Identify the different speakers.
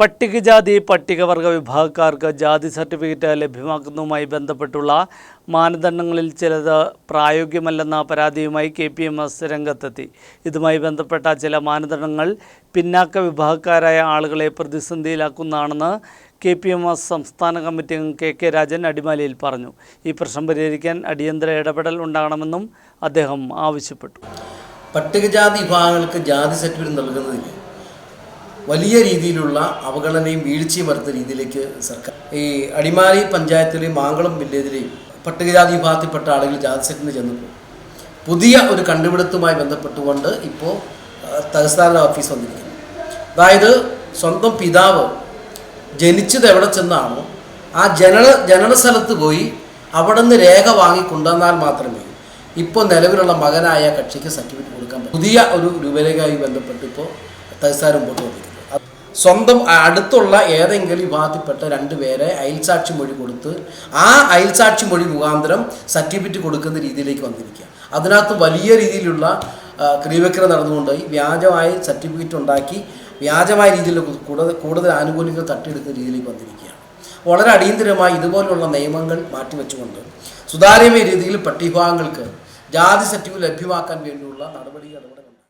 Speaker 1: പട്ടികജാതി പട്ടികവർഗ വിഭാഗക്കാർക്ക് ജാതി സർട്ടിഫിക്കറ്റ് ലഭ്യമാക്കുന്നതുമായി ബന്ധപ്പെട്ടുള്ള മാനദണ്ഡങ്ങളിൽ ചിലത് പ്രായോഗ്യമല്ലെന്ന പരാതിയുമായി കെ പി എം എസ് രംഗത്തെത്തി. ഇതുമായി ബന്ധപ്പെട്ട ചില മാനദണ്ഡങ്ങൾ പിന്നാക്ക വിഭാഗക്കാരായ ആളുകളെ പ്രതിസന്ധിയിലാക്കുന്നതാണെന്ന് കെ പി എം എസ് സംസ്ഥാന കമ്മിറ്റി അംഗം കെ കെ രാജൻ അടിമാലിയിൽ പറഞ്ഞു. ഈ പ്രശ്നം പരിഹരിക്കാൻ അടിയന്തര ഇടപെടൽ ഉണ്ടാകണമെന്നും അദ്ദേഹം ആവശ്യപ്പെട്ടു.
Speaker 2: പട്ടികജാതി വിഭാഗങ്ങൾക്ക് ജാതി സർട്ടിഫിക്കറ്റ് നൽകുന്നതിൽ വലിയ രീതിയിലുള്ള അവഗണനയും വീഴ്ചയും വരുന്ന രീതിയിലേക്ക് സർക്കാർ ഈ അടിമാലി പഞ്ചായത്തിലെയും മാങ്കളം വില്ലേജിലെയും പട്ടികജാതി വിഭാഗത്തിൽപ്പെട്ട ആളുകൾ ജാതി സെറ്റിന് ചെന്നപ്പോൾ പുതിയ ഒരു കണ്ടുപിടുത്തവുമായി ബന്ധപ്പെട്ടുകൊണ്ട് ഇപ്പോൾ തഹസിൽദാരുടെ ഓഫീസ് വന്നിരിക്കുന്നു. അതായത് സ്വന്തം പിതാവ് ജനിച്ചത് എവിടെ ചെന്നാണോ ആ ജനന ജനന സ്ഥലത്ത് പോയി അവിടെ നിന്ന് രേഖ വാങ്ങി കൊണ്ടുവന്നാൽ മാത്രമേ ഇപ്പോൾ നിലവിലുള്ള മകനായ കക്ഷിക്ക് സർട്ടിഫിക്കറ്റ് കൊടുക്കാൻ പറ്റും. പുതിയ ഒരു രൂപരേഖയുമായി ബന്ധപ്പെട്ട് ഇപ്പോൾ തഹസിൽദാർ മുമ്പോട്ട് വന്നിരിക്കുന്നു. സ്വന്തം അടുത്തുള്ള ഏതെങ്കിലും വിഭാഗത്തിൽപ്പെട്ട രണ്ടുപേരെ അയൽസാക്ഷി മൊഴി കൊടുത്ത് ആ അയൽസാക്ഷി മൊഴി മുഖാന്തരം സർട്ടിഫിക്കറ്റ് കൊടുക്കുന്ന രീതിയിലേക്ക് വന്നിരിക്കുക. അതിനകത്ത് വലിയ രീതിയിലുള്ള ആ, ക്രിയവക്ര നടന്നുകൊണ്ട് വ്യാജമായി സർട്ടിഫിക്കറ്റ് ഉണ്ടാക്കി വ്യാജമായ രീതിയിൽ കൂടുതൽ കൂടുതൽ ആനുകൂല്യങ്ങൾ തട്ടിയെടുക്കുന്ന രീതിയിലേക്ക് വന്നിരിക്കുകയാണ്. വളരെ അടിയന്തിരമായി ഇതുപോലുള്ള നിയമങ്ങൾ മാറ്റിവെച്ചുകൊണ്ട് സുതാര്യമായ രീതിയിൽ പട്ടിവിഭാഗങ്ങൾക്ക് ജാതി സർട്ടിഫിക്കറ്റ് ലഭ്യമാക്കാൻ വേണ്ടിയുള്ള നടപടി ഇടപെടൽ